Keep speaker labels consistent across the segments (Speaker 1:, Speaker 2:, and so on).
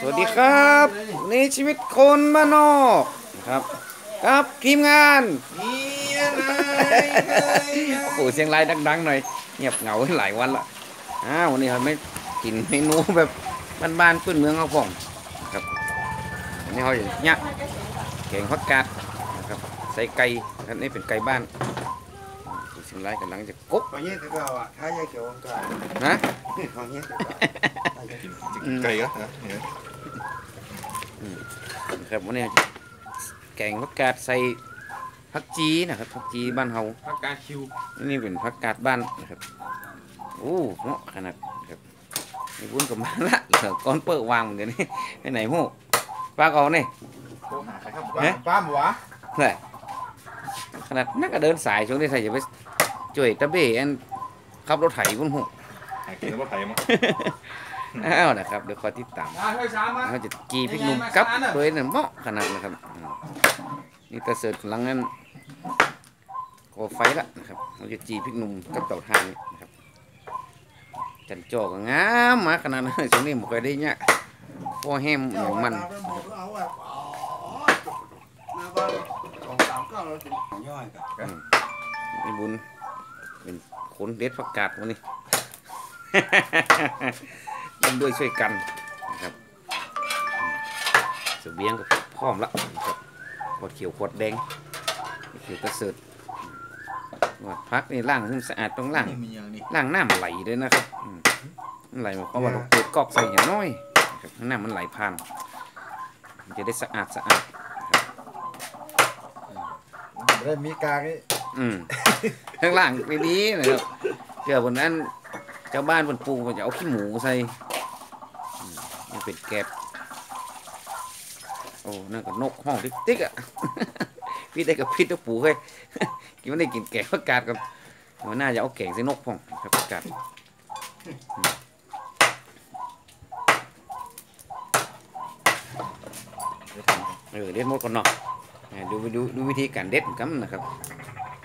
Speaker 1: สวัสดีครับวันนี่ชีวิตคนบ้านนอกนะครับ ครับทีมงานโอ้โหเสียงไลน์ดังๆหน่อยเงียบเหงาหลายวันละอ้าววันนี้เราไม่กินเมนูแบบบ้านๆพื้นเมืองเขาพ่องครับอันนี้เขาอย่างเนี้ยแกงฮอตกาดนะครับใส่ไก่อันนี้เป็นไก่บ้านเสียงไลน์กำลังจะกบ
Speaker 2: Có nhét cái cao ạ, thái dây kiểu ông cả
Speaker 1: นะ
Speaker 2: Có nhét cái cao
Speaker 3: ไก่เหรอฮะ
Speaker 1: ครับวันนี้แกงผักกาดใส่ผักจีนะครับผักจีบ้านเฮา
Speaker 3: ผักกาดคิว
Speaker 1: นี่เป็นผักกาดบ้านนะครับโอ้เหมาะขนาดครับนี่วุ้นกับมาละเหลือก้อนเปิดวางเดี๋ยวนี้ไปไหนโม่ปลากเอาเนี่ย
Speaker 3: โทรหาใครครับ
Speaker 1: เอ๊ะ
Speaker 3: ป้าหมูวะ
Speaker 1: แหละขนาดนักก็เดินสายช่วงนี้ใส่จะไป จ่วยตะเบ้อันขับรถไถวุ้นหู
Speaker 3: หากินแล้วว่าไผ่มั้ง
Speaker 1: อ้าวนะครับเดี๋ยวคอยติดตาม
Speaker 3: อ่าเฮ้ยช้ามา
Speaker 1: เขาจะกีพริกหนุ่มกับโดยเนี่ยเหมาะขนาดนะครับอืมนี่ตะเสิร์ตกำลังนั้นก่อไฟละนะครับเราจะจีพริกหนุ่มกับเต่าทานนี่นะครับจันจอกก็งามมาขนาดนั้นช่วงนี้ไม่เคยได้เนี่ยพอแฮมอย่างมัน
Speaker 2: Còn tám cao nó chỉ nhoi cả
Speaker 1: ไอ้บุญเป็ นคนเด็ดผักกาดวันนี้ร่วมด้วยช่วยกันนะครับเสบียงก็พร้อมละนะครับขวดเขียวขวดแดงนี่คือกระเสริฐหวดพักนี่ล้างให้มันสะอาดต้องล้าง
Speaker 3: มีอย่างนี้
Speaker 1: ล้างน้ำไหลด้วยนะครับอืมมันไหลมาเพราะว่าเราเปิดก๊อกใส่อย่างน้อยนะครับให้น้ำมันไหลผ่านมันจะได้สะอาดสะอาด
Speaker 2: Đây mi ca cái
Speaker 1: อืมข้างล่างไปนี้นะครับเกือบบนนั้นเจ้าบ้านบนปูมันจะเอาขี้หมูใส่อืมมันเป็นแกบโอ้นั่นก็นกห้องติ๊กติ๊กอะพี่ได้กับพิษตัวปูเฮ้ยกินไม่ได้กินแกงผักกาดกับมันน่าจะเอาแกงใส่นกพ่องครับผักกาดอืมเออเด็ดหมดก่อนเนาะอ่าดูดูดูวิธีการเด็ดกันนะครับ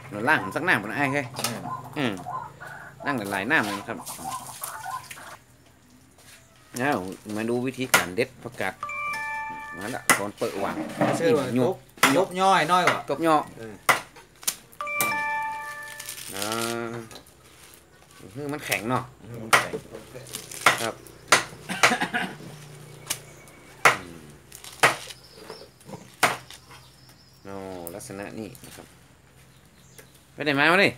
Speaker 1: เราล่างสักหน้ามันไอ้ายเฮ้ยอืมนั่งหลายๆหน้ามันครับแล้วมาดูวิธีการเด็ดผักกาดมาละก่อนเปิดวาง
Speaker 4: ชื่อว่า
Speaker 1: หย
Speaker 4: ย
Speaker 1: ก
Speaker 4: กยกย่อยน้อยว่ะ
Speaker 1: ตบย่อ
Speaker 4: เออ
Speaker 1: อ่าคือมันแข็งเนาะครับอืมโอ้ลักษณะนี้นะครับ ไปไหนมาวะนี่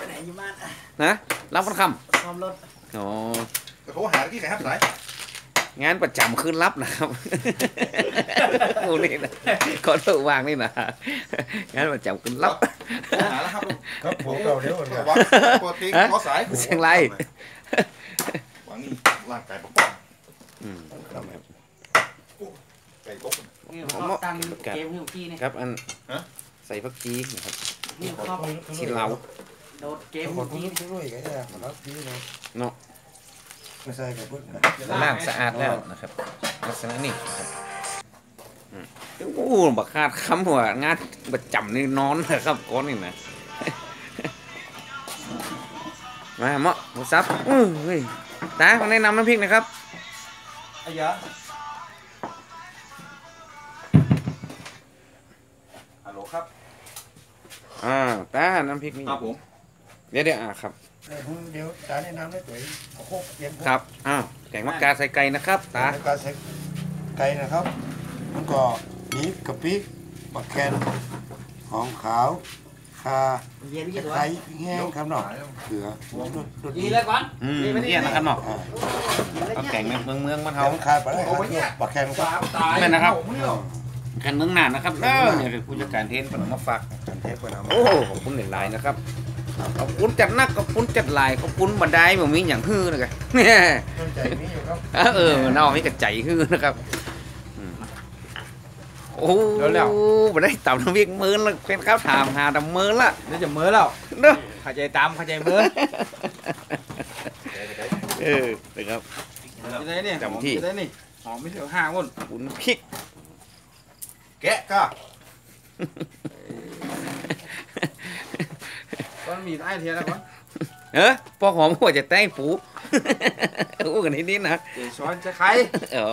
Speaker 2: Cái này như mát
Speaker 1: นะรับวันค
Speaker 2: Xong lốt ำ
Speaker 1: อ๋อ
Speaker 3: เขาหาที่ใครครับสาย
Speaker 1: งานประจำคืนรับนะครับโอ้นี่นะขอตัววางนี่นะงานประจำคืนรับ
Speaker 3: หาแล้วครับ
Speaker 2: Cấp bố cầu nếu mà
Speaker 3: วัดปกติขอสาย
Speaker 1: เสียงไร
Speaker 3: วางนี่ร่างกายปกป้อง
Speaker 1: อืม
Speaker 3: ไก่กบ
Speaker 4: นี่เขาตั้งเกมที่พี่นี่
Speaker 1: ครับอัน
Speaker 3: ฮะ
Speaker 1: ใส่พักจีนะครับ
Speaker 4: นี่เขา
Speaker 1: ชิ้นเรา
Speaker 4: โดดเกม
Speaker 2: Còn
Speaker 4: ที่
Speaker 2: cũng cái đuôi cái này mà nó tí nó
Speaker 1: Nó.
Speaker 2: Nó sai cái bước này
Speaker 1: ล่างสะอาดแล้วนะครับลักษณะนี้นะครับอืมโอ้บักคาดคำว่างานประจำนี่นอนนะครับก้อนนี่นะ มาเหมาะหมูซับอื้อเฮ้ยตามาแนะนำน้ำพริกนะครับ
Speaker 4: ไอ้ยะ
Speaker 3: ฮัลโหลครับ
Speaker 1: อ่าตาน้ำพริกนี่
Speaker 3: ครับผม
Speaker 1: เดี๋ยวเดี๋ยวอ่าครับ
Speaker 2: Đây không nếu đá lên năm đấy tuổi Khúc yên
Speaker 1: ครับอ้าวแกงมักกาใส่ไก่นะครับตา
Speaker 2: Cái ca sẽ Cây này không Nó có Bí cà pí Bạc khen Hòn khảo Kha
Speaker 4: เย็นยี่ตัว
Speaker 2: Thái Nghe khám nọ Cửa Đột đột
Speaker 4: ดีแล้วก่อน
Speaker 1: อืมเนี่ยนะครับเนาะ
Speaker 2: À
Speaker 1: เอาแกงเมืองเมืองมัน
Speaker 2: Hào
Speaker 1: เฮา
Speaker 2: khai bảo đây Bạc khen không
Speaker 3: ตาย
Speaker 1: นั่นนะครับแกันเมืองหนานนะครับเด้อเนี่ยคือผู้จัดการเทนเป็นมาฝาก
Speaker 2: Cần thế của nào
Speaker 1: โอ้ขอบคุณหลายๆนะครับขอบคุณจัดหนักขอบคุณจัดหลายขอบคุณบันไดบ่มีอย่างฮื้อนะครับเนี่ย
Speaker 2: Con chảy mí nhiều không
Speaker 1: เออเนอกมีกระใจฮื้อนะครับอืมโอ้บันไดต่ำน้ำเวียกมือแล้วเป็นข้าวถามหาดำมือละ
Speaker 4: เดี๋ยวจะเมื่อแล้ว
Speaker 1: เด้อ
Speaker 4: เข้าใจตามเข้าใจเมื่อ
Speaker 1: เออนะครับ
Speaker 4: จะได้เนี่ย
Speaker 1: จำที่
Speaker 4: จะได้นี่หอมไม่เสียวห้างวุ่น
Speaker 1: บุญพริก
Speaker 3: แกะก็
Speaker 4: ก็มีไอ้เทียแล้วก่อน
Speaker 1: เออพอหอมหัวจะแต่งปูอู้กันนิดๆนะ
Speaker 4: เจช้อนจะใคร
Speaker 1: อ๋อ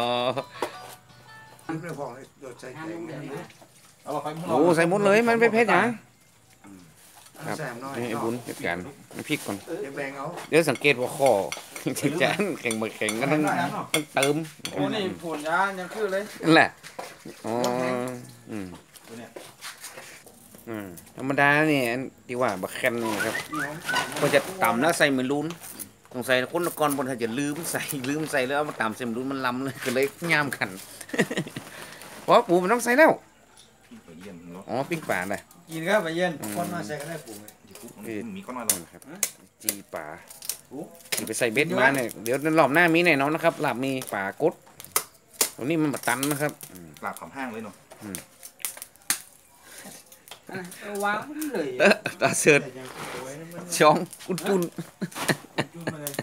Speaker 2: เรื่องของโดดใส่แกงเนี่ย
Speaker 3: เอาไปข้างนอก
Speaker 1: โอ้ใส่หมดเลยมันเป็นเพชรยัง
Speaker 2: เอาแซมน้อย
Speaker 1: นี่ไอ้บุญจัดการน้ำพริกก่อน
Speaker 2: เดี๋ยวแบ่งเอา
Speaker 1: เดี๋ยวสังเกตว่าคอจัดการแข่งมาแข่งกันต้องต้องเติม
Speaker 4: โอ้นี่ผลยายังคือเลย
Speaker 1: นั่นแหละ อ๋ออืมอืมธรรมดาเนี่ยอันที่ว่าบักแคนนี่ครับก็จะต่ำแล้วใส่เหมือนลุ้นสงสัยคนก่อนบนถ้าจะลืมใส่ลืมใส่แล้วเอามาต่ำใส่เหมือนลุ้นมันล้ำเลยก็เลยย่ามขันเพราะปูมันต้องใส่แล้ว
Speaker 3: ไปเยี่ยมเนาะ
Speaker 1: อ๋อปิ้งป่าเลย
Speaker 4: กินครับไปเย็น
Speaker 2: คนมาใส่ก็ได้ปลูกเลย
Speaker 3: มีก้อนน้อยหรอ
Speaker 1: ครับจีป่า
Speaker 3: โอ้
Speaker 1: ที่ไปใส่เบ็ดมาเนี่ยเดี๋ยวรอบหน้ามีแน่นอนนะครับลาบมีป่ากด ตรงนี้มันมาตันนะครับอืม
Speaker 3: กราบขำห้างเลยเนาะ
Speaker 4: เอาวางเลย
Speaker 1: เอ้อตาเสือด
Speaker 2: แต่ยังสวยนะมัน
Speaker 1: ช่องกุนกุน
Speaker 2: จุ่มมาเลย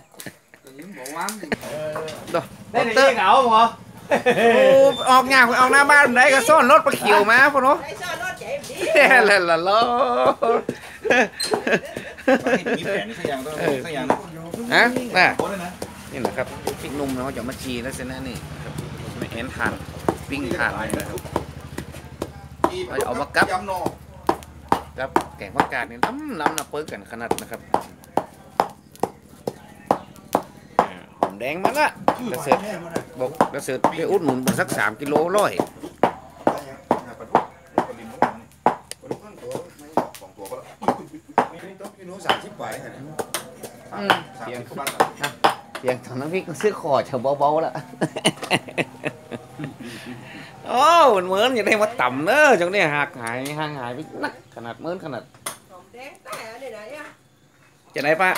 Speaker 4: ยิ้มบอกวางดิ
Speaker 2: เออ
Speaker 1: ดอก
Speaker 4: ได้ไหนยิงเอาหมอ
Speaker 1: โอ้ออกงานออกหน้าบ้านได้ก็ซ่อนรถปลาเขียวมาพ่อเนาะ
Speaker 5: Đấy sao nó chạy đi
Speaker 1: ละละละ
Speaker 3: มีแผนนี่สักอย่างต้องสักอย่างนะ
Speaker 1: ฮะน่ะ
Speaker 3: โค้ดเลยนะ
Speaker 1: นี่นะครับพริกหนุ่มเนาะจะมาจีแล้วเสร็จนะนี่ครับ ไม่แอนทานปิ้งทานนะครับเอามากับ
Speaker 3: ยำนอ
Speaker 1: ครับแกงผักกาดนี่ล้ำล้ำนะเปิ้ลกันขนาดนะครับอ่าหอมแดงมาละ
Speaker 2: ชื่อ
Speaker 1: แล้ว
Speaker 2: ห
Speaker 1: เสร็จ
Speaker 2: แม่มันน่ะ
Speaker 1: บอกแล้วเสร็จไปอุดหนุนสักสามกิโลร้อย
Speaker 2: ได้ยัง
Speaker 3: ปลาดุกปลาลิมพวกนี้
Speaker 2: ปลูกข้างตัวไม่
Speaker 3: สองตัวก็แล้ว
Speaker 2: ไม่ต้องกินหนูสามสิบไปขนาดนั้น
Speaker 3: สามสามสิบกว่าบาท
Speaker 1: เพียงทำน้ำพริกซื้อคอเฉาเบาๆละโอ้เหมือนๆอย่าได้มาต่ำเนอะจังเนี่ยหักหายห่างหายไปนักขนาดเหมือนขนาด
Speaker 5: Còn đen tay ở đây này á
Speaker 1: จะไหนป้า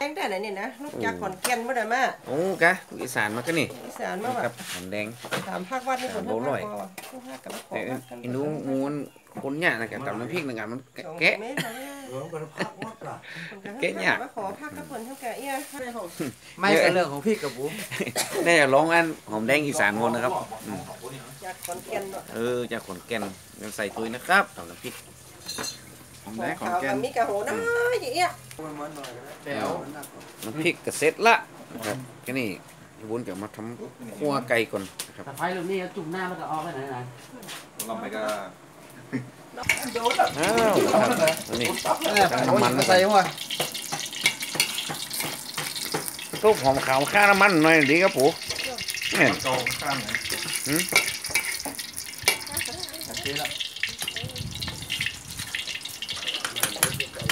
Speaker 5: Đen tay này nè nè Lúc cha còn ken mới đây mà
Speaker 1: โอ้กะอีสานมาก็นี่
Speaker 5: Cái sàn
Speaker 1: นะ
Speaker 5: mà
Speaker 1: ครับ
Speaker 5: mà
Speaker 1: หอมแดง
Speaker 5: Làm phát văn đi còn
Speaker 1: Bố
Speaker 5: hết
Speaker 1: rồi.
Speaker 5: phát qua Không hát cả bắt
Speaker 1: แต่
Speaker 5: cổ bắt
Speaker 1: อินูงูมัน คนเนี่ยนะแกต่ำน้ำพริกหนึ่งอันมันแกะ
Speaker 5: Mấy thằng nha
Speaker 2: เออมันก็พักวัดล่ะ
Speaker 5: Còn cái
Speaker 1: Cái
Speaker 5: hát
Speaker 1: nhà.
Speaker 5: cả bắt cổ phát các phần theo cả ia Đây hổ
Speaker 4: ไม่ใช่เรื่องของพี่กับผม
Speaker 1: แน่จะลองอันหอมแดงอีสานคนนะครับอืม
Speaker 5: Cha còn ken rồi
Speaker 1: เออจากขอนแก่นเดี๋ยวใส่ตุยนะครับต่ำน้ำพริกหอมแดงขอน
Speaker 5: Khảo
Speaker 1: แก่
Speaker 5: cả
Speaker 1: น
Speaker 5: mấy cả hổ nó vậy á
Speaker 2: มันมันหน่อยก็ได้
Speaker 1: แจ๋วน้ำพริกก็เสร็จละนะครับแค่นี้พี่บุญจะมาทำคั่วไก่ก่อนนะครับ
Speaker 6: แต่ไฟลูกนี้จุ่มหน้ามันก็ออกไปไหนไหน
Speaker 3: ลำไปก็
Speaker 1: อ้าวครับอันนี้
Speaker 4: โอ้ยมาใส่หัว
Speaker 1: ทุบหอมขาวข้าน้ำมันหน่อยดีครับปู่เนี่ย
Speaker 3: เกาข้ามไหน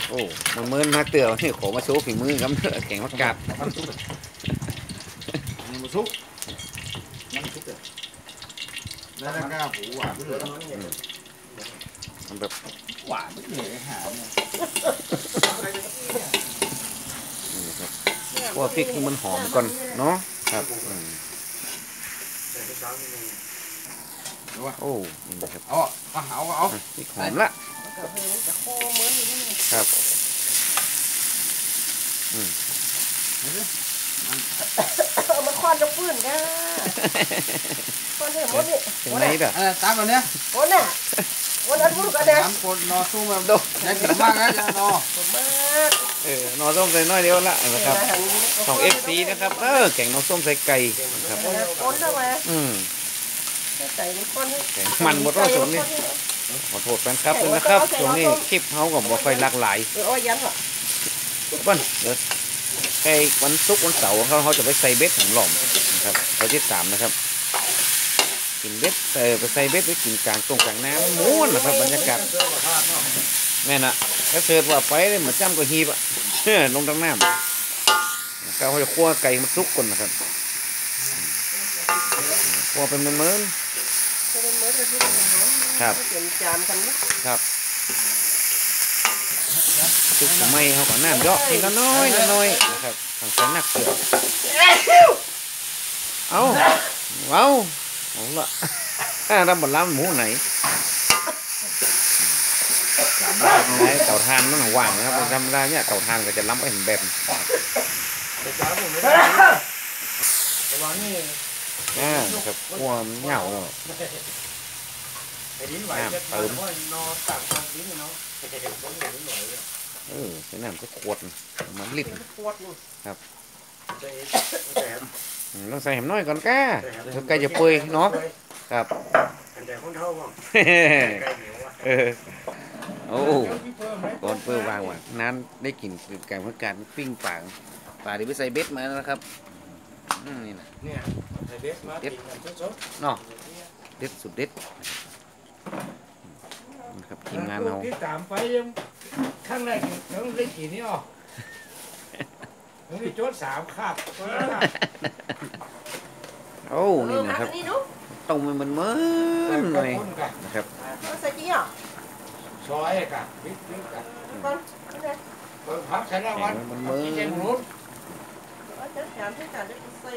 Speaker 1: โอ้มันมือนมาเตือนี่ขอมาโชว์ฝีมือครับแข่งวักกาด
Speaker 3: มีมุสุกนั่งซุกเลยแล้วก็หูหวานเลย
Speaker 1: ทำ แบบ
Speaker 4: หวานไม่เหนื่อยหาเนี่ย
Speaker 1: นี้ครับคั่วพริกให้มันหอมก่อนเนาะครับอืม
Speaker 2: แต่เช้านี่
Speaker 1: โอ้นี่นะครับ
Speaker 4: เอาเอาเอาเอา
Speaker 1: อะพริกหอมละ
Speaker 5: Cả hơi nó cả khô mớn như thế này
Speaker 1: ครับ
Speaker 5: Ờ mà khoan trong vườn ra Khoan thêm mốt đi
Speaker 1: ถึงไหนเด้อ
Speaker 4: เออตามกันเนี่ย
Speaker 5: Mốt nè Mốt ăn vút cả đây
Speaker 4: น้ำคนนอสู้มาดูได้กินมากนะยานอ
Speaker 5: Mát
Speaker 1: เออหนอส้มใส่น้อยเดียวละนะครับ
Speaker 5: Là hẳn có
Speaker 1: ของ
Speaker 5: khô
Speaker 1: FC นะครับเออแกงน้องส้มใส่ไก่นะครับ
Speaker 5: Là con đâu mà
Speaker 1: อืม
Speaker 5: Tẩy với con hết
Speaker 1: แกงมันหมดว่าสวนนี่ขอโทษแฟนครับด้วยนะครับตรงนี้คลิปเขาก็บ่ค่อยหลากหลาย
Speaker 5: Rồi ôi dán hả
Speaker 1: บ้านเดี๋ยวใกล้วันศุกร์วันเสาร์เขาเขาจะไปใส่เบ็ดของหล่อมนะครับเขาที่สามนะครับ กินเบ็ดเออไปใส่เบ็ดไปกินกลางตรงกลางน้ำม้วนนะครับบรรยากาศแม่น่ะถ้าเสิร์ฟว่าไปเลยเหมือนจ้ำกับฮีบอะลงทางน้ำนะครับเขาจะคั่วไก่มันสุกก่อนนะครับคั่วเป็นเหมือนครับ.ครับสุกไม่เขาก็น้ำเยอะทีละน้อยละน้อยนะครับทางส่หนักเกลือเอาเอา เอาละถ้าทำบนล้ำหมูไหนไหนเต่าทานมันว่างนะครับเป็นธรรมดาเนี่ยเต่าทานก็จะล้ำไปเห็นแบบอ่านะครับ ความเหงาเนาะ
Speaker 2: ไอ้ดินไหว
Speaker 1: น้ำเติม
Speaker 2: นอต่างกันดินเนาะ
Speaker 1: เออใช้น้ำก็ขวดประมันลิตร
Speaker 5: Cái quạt này
Speaker 2: ใส่ใส่แหม
Speaker 1: อืมต้องใส่แหมน้อยก่อนก้าเดี๋ยวไก่จะเปื่อยเนาะครับ
Speaker 2: อันแต่คนเท่ามั้งไก่เหนียวอะ
Speaker 1: เออโอ้ก่อนเปื่อยวางว่ะนั้นได้กลิ่นไก่เมื่อการปิ้งป่างป่าที่ไปใส่เบ็ดมาแล้วนะครับอืมนี่นะ
Speaker 2: เนี่ยใส่เบสมากินกันสด
Speaker 1: เนาะเด็ดสุดเด็ดนะครับ
Speaker 2: ๆ
Speaker 1: ทีมงานเรา
Speaker 2: ที่ตามไปยังข้างแรกยังได้กี่นี่อะ ยังมีโจ๊ดสามคาบ
Speaker 1: โอ้นี่นะครับ
Speaker 5: นี่นุ๊ก
Speaker 1: ต้มให้มันเหมือนหน่อยนะครับ
Speaker 5: ใส่จีอะ
Speaker 2: ซอยกันพริกพริกกัน
Speaker 5: ก่อน
Speaker 2: เบิ่งพักชนะวัน
Speaker 1: แข็งมันเหมือน
Speaker 2: กินเจนรุ่น
Speaker 5: เอาจะถามที่การได้ใส่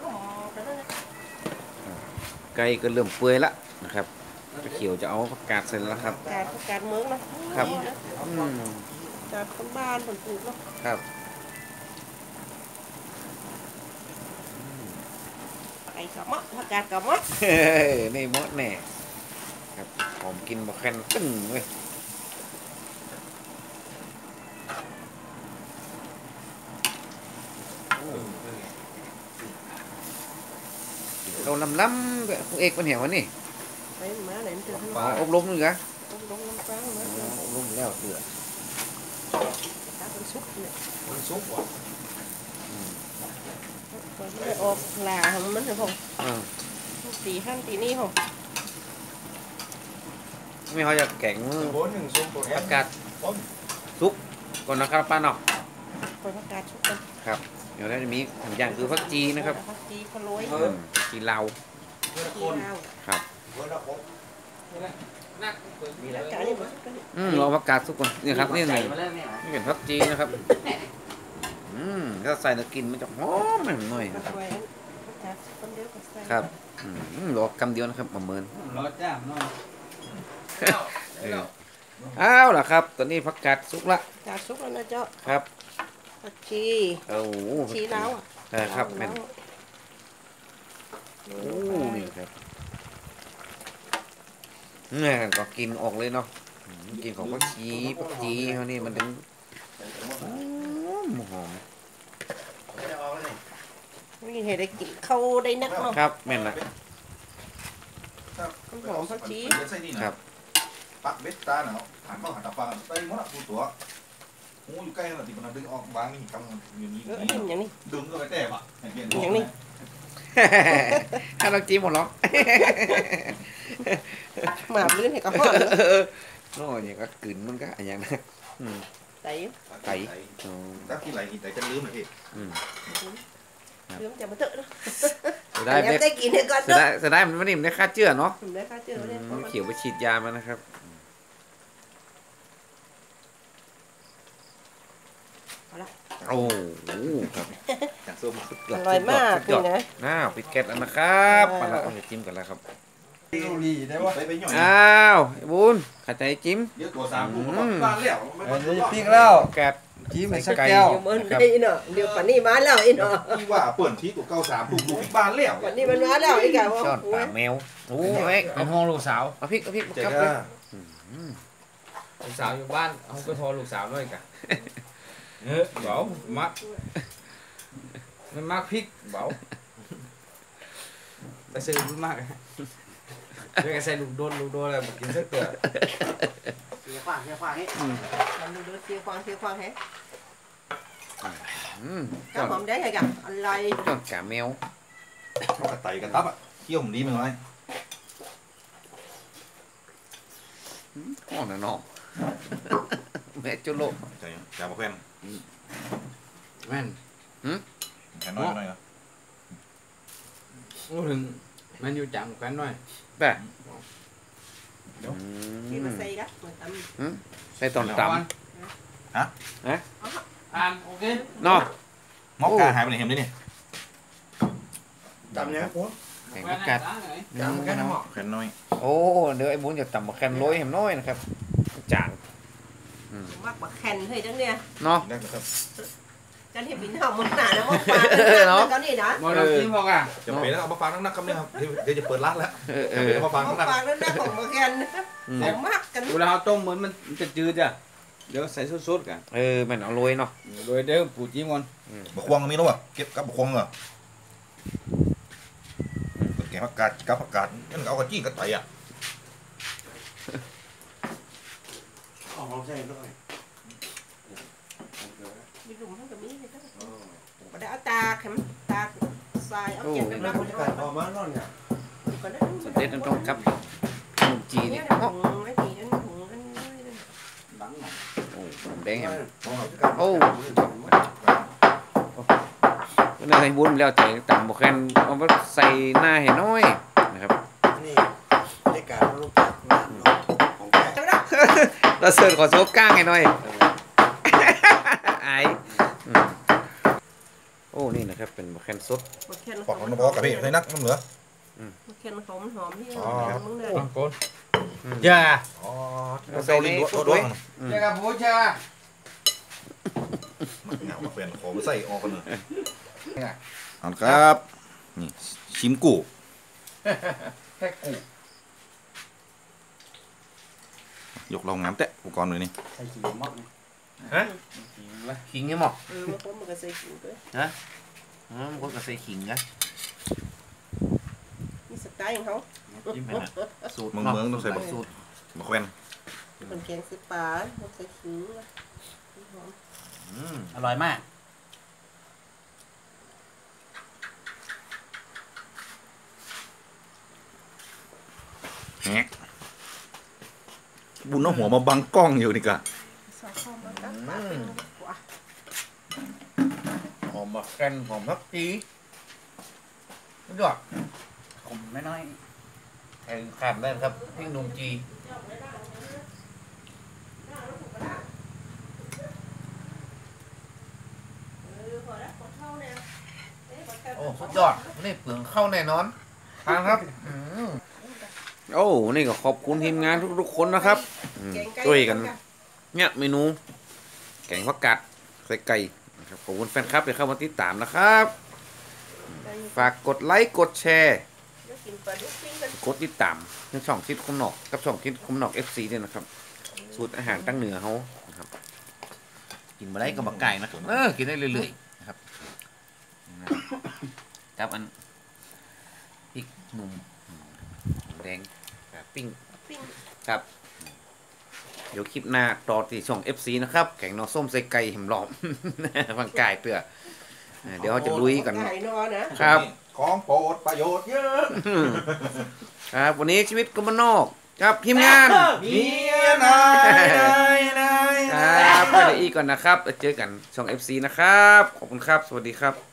Speaker 5: ก็มองกันนั่นแหละ
Speaker 1: ไก่ก็เริ่มเปื่อยละนะครับจะเขียวจะเอาผักกาดใส่แล้วครับ
Speaker 5: การการเมืองเนาะ
Speaker 1: ครับ
Speaker 5: นี่นะ
Speaker 1: อืม
Speaker 5: การคนบ้านคนปลูกเนาะ
Speaker 1: ครับ
Speaker 5: ไอ้กะมะผักกาดกะมะ
Speaker 1: เฮ้ยนี่มดแน่ครับหอมกินบะแคนตึ้งเว้ยเราลำล้ำๆคุณเอกเป็นเหี่ยววะนี่
Speaker 5: ไปมาไหนมันจะทำ
Speaker 1: อ๋ออบรมนึงเหรอ
Speaker 5: ลงลงน้ำปลามา
Speaker 1: อ๋ออบรมแล้วเสือ
Speaker 5: ตาเป็นซุปเนี่ย
Speaker 2: มันซุปว่ะ
Speaker 5: ค นไม่ได้ออกหลาของมันเถอะผม
Speaker 1: อ่า
Speaker 5: ตีขั้นตีนี่ผม
Speaker 1: ไม่เขาจะแกงมือ
Speaker 2: โบนหนึ่งซุปโบน
Speaker 1: ผักกาดซุปก่อนนะครับป้าเนาะ
Speaker 5: คนผักกาดชุบกัน
Speaker 1: ครับ เดี๋ยวเราจะมีอย่างคือผักจีนะครับ
Speaker 5: ผักจีพะโล้ย
Speaker 1: อืมผักจีลาว
Speaker 5: จีลาว
Speaker 2: เบอร์ละหก
Speaker 5: มีแล้วกานี่มันก็
Speaker 1: อืมเราผักกาดซุปก่อนนี่ครับนี่ห
Speaker 6: ไก่
Speaker 1: นึ่ง
Speaker 6: มาแล้วเนี่ย
Speaker 1: นี่เป็นผักจีนะครับ อืมถ้าใส่แล้วกลินมันจะหอมหน่อย
Speaker 5: ผั
Speaker 1: นะ
Speaker 5: ก
Speaker 1: ครับ
Speaker 5: ไว้ผักกาดคนเดียวก็ใส่
Speaker 1: ครับอืมรอกำเดียวนะครับประเมิน
Speaker 6: รอจ้าน้อย
Speaker 1: เอออ้าวล่ะครับ ตอนนี้ผักกาดสุกละ
Speaker 5: กาดซุปแล้วนะเจ้า
Speaker 1: ครับ
Speaker 5: ผักชี
Speaker 1: โอ้โห
Speaker 5: ชีลาวอะ
Speaker 1: เออครับแม่น
Speaker 5: ลาว
Speaker 1: โอ้นี่ครับเนี่ยก็กินออกเลยเนาะอืมกินของผักชีผักจีเขานี่มันถึง หอมหอม
Speaker 5: นี่ให้ได้กินเข้าได้นักเนาะ
Speaker 1: ครับแม่นละ
Speaker 5: มันหอมผักชี
Speaker 1: ครับ
Speaker 3: ปักเบ็ดตาเนาะหันเข้าหันตาฟังไปหมดอะผู้ตัวหูอยู่ใกล้แล้วที่มันดึงออกวางนี่กำลังอยู่นี่
Speaker 5: เออเห็นอย่างนี้
Speaker 3: ดึงก็ไปแต้ปะอย่างเงี้ย
Speaker 5: อย่างนี้
Speaker 1: ถ้าเราจิ้มหมดหรอก
Speaker 5: หมาบลื่นให้กับพ่อ
Speaker 1: โอ้ยนี่ก็กลืนมันก็อย่างนั้น อืม
Speaker 5: ใส่
Speaker 1: ไก่อ๋อ
Speaker 3: ถ้าที่ไหลนี่แต่จะลืมเลยพี่
Speaker 1: อืม
Speaker 5: เรื่องจะมาเถอะเนาะ
Speaker 1: เสียดาย
Speaker 5: แต่
Speaker 1: เบ็
Speaker 5: ยัง
Speaker 1: ด
Speaker 5: ได้กินให้ก่อน
Speaker 1: เสีย
Speaker 5: เนาะ
Speaker 1: ดายเสียดายมันไม่ได้มันได้ค่าเจือเนาะ
Speaker 5: ผมได้ค่าเจอเนี่ย
Speaker 1: อืมเขียวไปฉีดยามานะครับโอ้โหครับ
Speaker 3: อย่างส้ม
Speaker 1: สุด
Speaker 5: อร่อยมาก
Speaker 1: สุดย
Speaker 5: นี่
Speaker 1: อด
Speaker 5: นะ
Speaker 1: น้าวปิดแก๊สแล้วนะครับ
Speaker 5: ว้าว
Speaker 1: มาแล้วเอาจะจิ้มกันแล้วครับ
Speaker 2: เกาหลีได้วะ
Speaker 3: ไปไปหน่อย
Speaker 1: อ้าวไอ้บุญขัดใจจิ้ม
Speaker 3: เยอะตัวสามลูกบ้านแล้ว
Speaker 2: เออจะพริกแล้ว
Speaker 1: แก๊ส
Speaker 2: จิ้ม
Speaker 1: ใส่
Speaker 2: สัก
Speaker 1: ไก่
Speaker 2: แก้ว
Speaker 5: เดี๋ยวมันได้เนาะเดี๋ยวปันนี้มาแล้วไอ้เนาะ
Speaker 3: ที่ว่าเปิดที่ตัวเก้าสามลูกลูกบ้านแล้ว
Speaker 5: ปันนี้มันมาแล้วไอ้กะว่า
Speaker 1: ชอด
Speaker 5: โอ้
Speaker 1: ปลายแมวโอ้ย
Speaker 4: เป็นห้องลูกสาว
Speaker 1: เอาพริกเอาพริก
Speaker 3: เจ๊
Speaker 1: ครับ
Speaker 3: ก็
Speaker 1: เลย
Speaker 4: ลูกสาวอยู่บ้านเขาก็โทรลูกสาวด้วยกันเออเบามักมันมักพริกเบาแต่ซื้อมันมาก เรียกใส่ลูกโดนลูกโดนอะไรกินสักเตือ
Speaker 6: เสียขวางเสียขวางนี่
Speaker 5: มันดูดูเสียควางเสียควางแฮะ
Speaker 1: อืม
Speaker 5: ข้าวหอ มได้ไงกะอะไร
Speaker 1: ชอดกาแมว
Speaker 3: เขากระไตกันตับอะเคี่ยวผมดีมั้งไง
Speaker 1: อ๋อนะน้องแม่จุโลก
Speaker 3: ใช่จ่าบอกแฟน
Speaker 4: แม่น
Speaker 3: แค่น้อยหน่อยนะ
Speaker 4: รู้ถึงมันอยู่จังกันหน่อย
Speaker 1: แต่
Speaker 5: ที่มาใส่ละมาท
Speaker 1: ใส่ตอนต่
Speaker 4: อ่านโอเคำ
Speaker 1: เนาะ
Speaker 3: มอกกาหายไปไหนเห็นดิเนี่ย
Speaker 2: จำยังคุณ
Speaker 1: แข่งกัด
Speaker 2: จำแค่นั้นหรอ
Speaker 3: แค่น้อย
Speaker 1: โอ้เดี๋ยวไอ้บุญจะต่ำมาแคนโรยเห็มน้อยนะครับจางำ
Speaker 5: มากกว่าแคนเฮ้ยจังเนี่ย
Speaker 1: เนาะ
Speaker 3: ได้ครับ
Speaker 5: กันที่บินเห่ามันหนานะมันปลากันนะตอนนี้นะ
Speaker 4: มอเรากินพอกอะ
Speaker 3: จะไปแล้วเอามาฟังนักๆครับเนี่ยครับเดี๋ยวจะเปิดร้านแล้ว
Speaker 1: เออเอ
Speaker 3: จะ
Speaker 1: อ
Speaker 3: ไปเอามาฟัง
Speaker 5: มัน
Speaker 3: นัก
Speaker 5: ปลาแล้วนะของมาแคนของมากกัน
Speaker 4: เวลาเราต้มเหมือนมันจะจืดอะเดี๋ยวใส่สุดๆกัน
Speaker 1: เออมันเอาโรยเนาะ
Speaker 4: โดยเดี๋ยวปูจิ้มก่อน
Speaker 3: บะควงก็มีแล้ววะเก็บกับบักควงเหรอแกงผักกาดกับผักกาดนั่นเอากระจี้กระไตอะ
Speaker 2: ออกมาใส่ด้วย
Speaker 5: มีหลุมทั้งกับมีเลยก็บ่ ได้เอาตากให้มันตากทรายเอาเก็บไป
Speaker 2: แล้
Speaker 5: มาว
Speaker 2: คน
Speaker 5: ก
Speaker 2: จะการออกมาล่อนเนี่ย
Speaker 5: ก็ได้
Speaker 1: สเต็ดมันต้องกับขนมจีน
Speaker 5: เนี่
Speaker 1: นี่
Speaker 5: ย
Speaker 1: โอ้
Speaker 5: ถุงไอ้นี่อันถุงอันนี้
Speaker 6: บังหน่อย
Speaker 1: โหแดงแฮม
Speaker 2: โอ้
Speaker 1: ก็เลยให้บุญแล้วใจต่ำบ่แค่นเอามาใส่หน้าให้น้อยนะครับ
Speaker 2: นี่ได้การลูกจักงานของแก
Speaker 5: จำได้
Speaker 1: เราเสิร์ฟขอโซกก้างให้หน่อย ไอายอืมโอ้ นี่นะ ครับเป็นมะแคนสด
Speaker 5: บ่แค่น
Speaker 3: ปอกมันบอกกับพี่ใส่นักน้ำเหลือ
Speaker 5: บ่แค่นหอมหอมที่
Speaker 3: อ๋อ
Speaker 5: มึงเนี่ย
Speaker 4: ฟังก่อนอย่า
Speaker 3: อ๋อ
Speaker 1: ใส่
Speaker 3: ใส่
Speaker 1: ใน
Speaker 3: ลิ้น
Speaker 1: ฟุ
Speaker 3: ด้
Speaker 1: ตด้
Speaker 3: ว
Speaker 1: วยย
Speaker 4: อย่ากับปูจ้า
Speaker 3: เหงาเปลี่ยนขอใส่ออกกันเลยเอาละครับนี่ชิมกู
Speaker 4: แค่กู
Speaker 3: ยกลองน้ำแตะอุปกรณ์เลยนี่
Speaker 6: ใส่ขี้มอกนี่
Speaker 4: กินละ
Speaker 1: ขิงยังหมอก
Speaker 5: เออบางคนมันก็ใส่ขิงด้วย
Speaker 1: อ๋ อมันก็ใส่ขิงนะ
Speaker 5: มีสไตล์ของเขา
Speaker 4: จิ้มไปนะ
Speaker 1: สูตร
Speaker 3: เมือง
Speaker 1: นาะ
Speaker 3: เมืองต้องใส่บัก
Speaker 1: สูตร
Speaker 3: บักแควน
Speaker 5: เป็นแกงใส่ปลามันใส่ขิงนะหอม
Speaker 1: อืม
Speaker 6: อร่อยมาก
Speaker 3: แฮะบุญเอาหัวมาบังกล้องอยู่นี่กะ
Speaker 5: ใส่ข้าวมาตักปลาเป็นกว่า
Speaker 1: หอมมะแคนหอมพักจีนี่ด้วย
Speaker 6: ขมน้อย
Speaker 1: ไอ้ขาดได้ครับพริกหนุ่มจี
Speaker 5: เออพอแล้วขอเข้าเนี่ยเอ๊ะขอเข้า
Speaker 1: โอ้สุดยอดนี่เปลืองเข้าแน่นอนทานครับอืมโอ้นี่ก็ขอบคุณทีมงานทุกๆคนนะครับอืม
Speaker 5: แกงไก่
Speaker 1: ช่วยกัน เนี่ยเมนู แกงผักกาดใส่ไก่นะ ครับขอบคุณแฟนคลับที่เข้ามาติดตามนะครับ ฝากกดไลค์กดแชร์
Speaker 5: เดี๋ยวกินปลาดุกปิ้งกัน
Speaker 1: กดติดตามในช่องคิดคมนอกกับช่องคิดคมนอก FC เนี่ยนะครับ สูตรอาหารตั้งเหนือเขานะครับ กินมาได้กับบักไก่นะเออกินได้เรื่อยๆนะครับครับอันพริกหนุ่มแดงแบบปิ้ง
Speaker 5: ปิ้ง
Speaker 1: ครับ เดี๋ยวคลิปหน้าต่อที่ช่อง FC นะครับ แข่งนอส้มใส่ไก่เห็มหลอมฟังไก่เตืออ่าเดี๋ยวเราจะลุยกัน
Speaker 5: ไก่นอนนะครับ
Speaker 3: ของโปรดประโยชน์เยอะ
Speaker 1: ครับ วันนี้ชีวิตก็มานอก ครับทีมงาน
Speaker 3: เมียนายนายนาย
Speaker 1: ครับไปอีกก่อนนะครับแล้วเจอกันช่อง FC นะครับ ขอบคุณครับ สวัสดีครับ